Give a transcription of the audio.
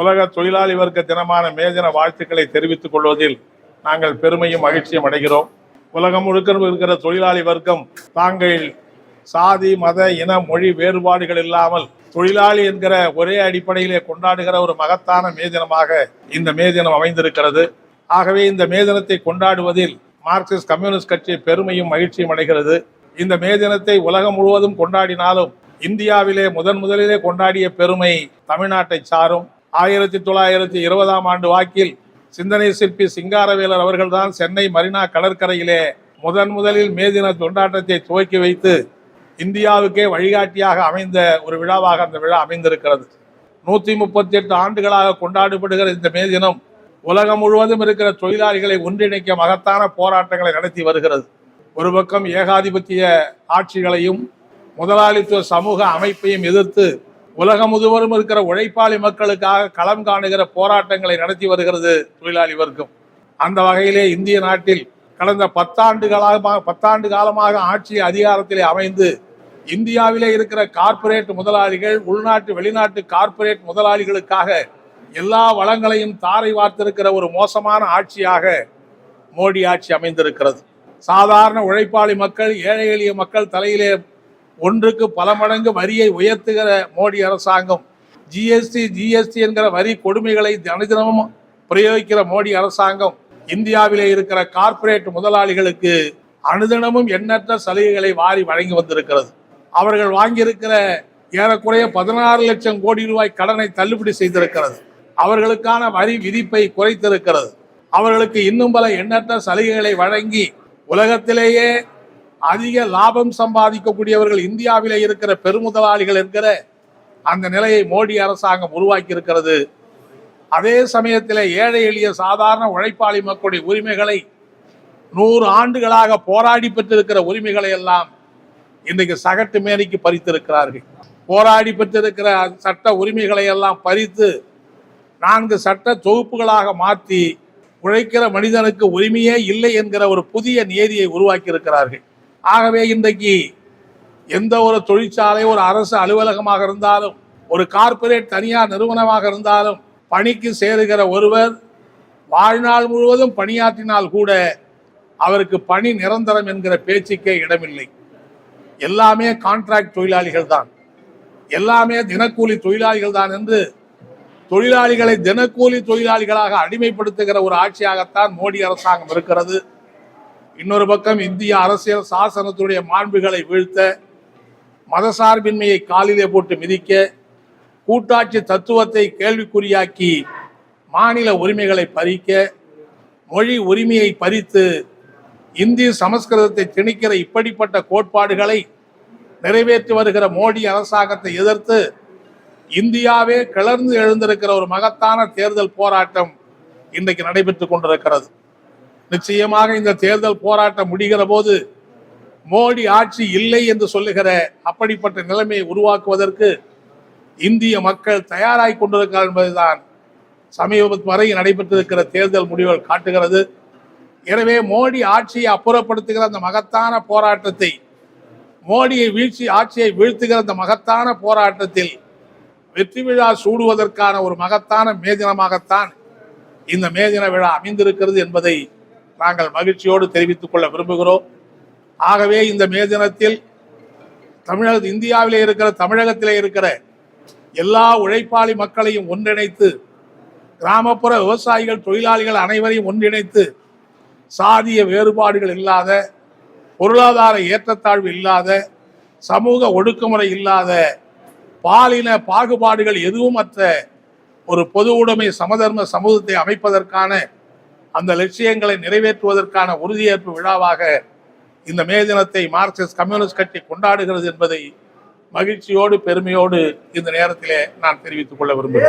உலக தொழிலாளி வர்க்க தினமான மேதின வாழ்த்துக்களை தெரிவித்துக் கொள்வதில் நாங்கள் பெருமையும் மகிழ்ச்சியும் அடைகிறோம். உலகம் முழுக்க இருக்கிற தொழிலாளி வர்க்கம் தாங்கள் சாதி மத இன மொழி வேறுபாடுகள் இல்லாமல் தொழிலாளி என்கிற ஒரே அடிப்படையிலே கொண்டாடுகிற ஒரு மகத்தான மேதினமாக இந்த மேதினம் அமைந்திருக்கிறது. ஆகவே இந்த மேதினத்தை கொண்டாடுவதில் மார்க்சிஸ்ட் கம்யூனிஸ்ட் கட்சி பெருமையும் மகிழ்ச்சியும் அடைகிறது. இந்த மேதினத்தை உலகம் முழுவதும் கொண்டாடினாலும் இந்தியாவிலே முதன் முதலிலே கொண்டாடிய பெருமை தமிழ்நாட்டை சாரும். ஆயிரத்தி தொள்ளாயிரத்தி இருபதாம் ஆண்டு வாக்கில் சிந்தனை சிற்பி சிங்காரவேலர் அவர்கள்தான் சென்னை மரினா கடற்கரையிலே முதன் முதலில் மே தின கொண்டாட்டத்தை துவக்கி வைத்து இந்தியாவுக்கே வழிகாட்டியாக அமைந்த ஒரு விழாவாக அந்த விழா அமைந்திருக்கிறது. நூற்றி முப்பத்தி எட்டு ஆண்டுகளாக கொண்டாடப்படுகிற இந்த மே தினம் உலகம் முழுவதும் இருக்கிற தொழிலாளிகளை ஒன்றிணைக்க மகத்தான போராட்டங்களை நடத்தி வருகிறது. ஒரு பக்கம் ஏகாதிபத்திய ஆட்சிகளையும் முதலாளித்துவ சமூக அமைப்பையும் எதிர்த்து உலகம் முழுவதும் இருக்கிற உழைப்பாளி மக்களுக்காக களம் காணுகிற போராட்டங்களை நடத்தி வருகிறது தொழிலாளி வர்க்கம். அந்த வகையிலே இந்திய நாட்டில் கடந்த பத்தாண்டுகளாக பத்தாண்டு காலமாக ஆட்சி அதிகாரத்திலே அமைந்து இந்தியாவிலே இருக்கிற கார்ப்பரேட் முதலாளிகள் உள்நாட்டு வெளிநாட்டு கார்ப்பரேட் முதலாளிகளுக்காக எல்லா வளங்களையும் தாரை வார்த்திருக்கிற ஒரு மோசமான ஆட்சியாக மோடி ஆட்சி அமைந்திருக்கிறது. சாதாரண உழைப்பாளி மக்கள் ஏழை எளிய மக்கள் தலையிலே ஒன்றுக்கு பல மடங்கு வரியை உயர்த்துகிற மோடி அரசாங்கம். ஜிஎஸ்டி ஜிஎஸ்டி என்கிற வரி கொடுமைகளை தினதினமும் பிரயோகிக்கிற மோடி அரசாங்கம். இந்தியாவிலே இருக்கிற கார்ப்பரேட் முதலாளிகளுக்கு அனுதினமும் எண்ணற்ற சலுகைகளை வாரி வழங்கி வந்திருக்கிறது. அவர்கள் வாங்கியிருக்கிற ஏறக்குறைய பதினாறு லட்சம் கோடி ரூபாய் கடனை தள்ளுபடி செய்திருக்கிறது. அவர்களுக்கான வரி விதிப்பை குறைத்திருக்கிறது. அவர்களுக்கு இன்னும் பல எண்ணற்ற சலுகைகளை வழங்கி உலகத்திலேயே அதிக லாபம் சம்பாதிக்கக்கூடியவர்கள் இந்தியாவிலே இருக்கிற பெருமுதலாளிகள் இருக்கிற அந்த நிலையை மோடி அரசாங்கம் உருவாக்கி இருக்கிறது அதே சமயத்தில் ஏழை எளிய சாதாரண உழைப்பாளி மக்களுடைய உரிமைகளை நூறு ஆண்டுகளாக போராடி பெற்றிருக்கிற உரிமைகளை எல்லாம் இன்றைக்கு சகட்டு மேனிக்கு பறித்திருக்கிறார்கள். போராடி பெற்றிருக்கிற சட்ட உரிமைகளை எல்லாம் பறித்து நான்கு சட்ட தொகுப்புகளாக மாற்றி உழைக்கிற மனிதனுக்கு உரிமையே இல்லை என்கிற ஒரு புதிய நியதியை உருவாக்கி இருக்கிறார்கள் ஆகவே இன்றைக்கு எந்த ஒரு தொழிற்சாலை ஒரு அரசு அலுவலகமாக இருந்தாலும் ஒரு கார்ப்பரேட் தனியார் நிறுவனமாக இருந்தாலும் பணிக்கு சேருகிற ஒருவர் வாழ்நாள் முழுவதும் பணியாற்றினால் கூட அவருக்கு பணி நிரந்தரம் என்கிற பேச்சுக்கே இடமில்லை. எல்லாமே கான்ட்ராக்ட் தொழிலாளிகள் தான் எல்லாமே தினக்கூலி தொழிலாளிகள் தான் என்று தொழிலாளிகளை தினக்கூலி தொழிலாளிகளாக அடிமைப்படுத்துகிற ஒரு ஆட்சியாகத்தான் மோடி அரசாங்கம் இருக்கிறது. இன்னொரு பக்கம் இந்திய அரசியல் சாசனத்துடைய மாண்புகளை வீழ்த்த மதசார்பின்மையை காலிலே போட்டு மிதிக்க கூட்டாட்சி தத்துவத்தை கேள்விக்குறியாக்கி மாநில உரிமைகளை பறிக்க மொழி உரிமையை பறித்து இந்தி சமஸ்கிருதத்தை திணிக்கிற இப்படிப்பட்ட கோட்பாடுகளை நிறைவேற்றி வருகிற மோடி அரசாங்கத்தை எதிர்த்து இந்தியாவே கிளர்ந்து எழுந்திருக்கிற ஒரு மகத்தான தேர்தல் போராட்டம் இன்றைக்கு நடைபெற்றுக் கொண்டிருக்கிறது. நிச்சயமாக இந்த தேர்தல் போராட்டம் முடிகிற போது மோடி ஆட்சி இல்லை என்று சொல்லுகிற அப்படிப்பட்ட நிலைமையை உருவாக்குவதற்கு இந்திய மக்கள் தயாராய் கொண்டிருக்கிறார் என்பதுதான் சமீபத்து வரை நடைபெற்றிருக்கிற தேர்தல் முடிவுகள் காட்டுகிறது. எனவே மோடி ஆட்சியை அப்புறப்படுத்துகிற அந்த மகத்தான போராட்டத்தை மோடியை வீழ்ச்சி ஆட்சியை வீழ்த்துகிற அந்த மகத்தான போராட்டத்தில் வெற்றி விழா சூடுவதற்கான ஒரு மகத்தான மேதினமாகத்தான் இந்த மேதின விழா அமைந்திருக்கிறது என்பதை நாங்கள் மகிழ்ச்சியோடு தெரிவித்துக் கொள்ள விரும்புகிறோம். ஆகவே இந்த மே தினத்தில் தமிழக இந்தியாவிலே இருக்கிற தமிழகத்திலே இருக்கிற எல்லா உழைப்பாளி மக்களையும் ஒன்றிணைத்து கிராமப்புற விவசாயிகள் தொழிலாளிகள் அனைவரையும் ஒன்றிணைத்து சாதிய வேறுபாடுகள் இல்லாத பொருளாதார ஏற்றத்தாழ்வு இல்லாத சமூக ஒடுக்குமுறை இல்லாத பாலின பாகுபாடுகள் எதுவும் அற்ற ஒரு பொது உடைமை சமதர்ம சமூகத்தை அமைப்பதற்கான அந்த லட்சியங்களை நிறைவேற்றுவதற்கான உறுதியேற்பு விழாவாக இந்த மே தினத்தை மார்க்சிஸ்ட் கம்யூனிஸ்ட் கட்சி கொண்டாடுகிறது என்பதை மகிழ்ச்சியோடு பெருமையோடு இந்த நேரத்திலே நான் தெரிவித்துக் கொள்ள விரும்புகிறேன்.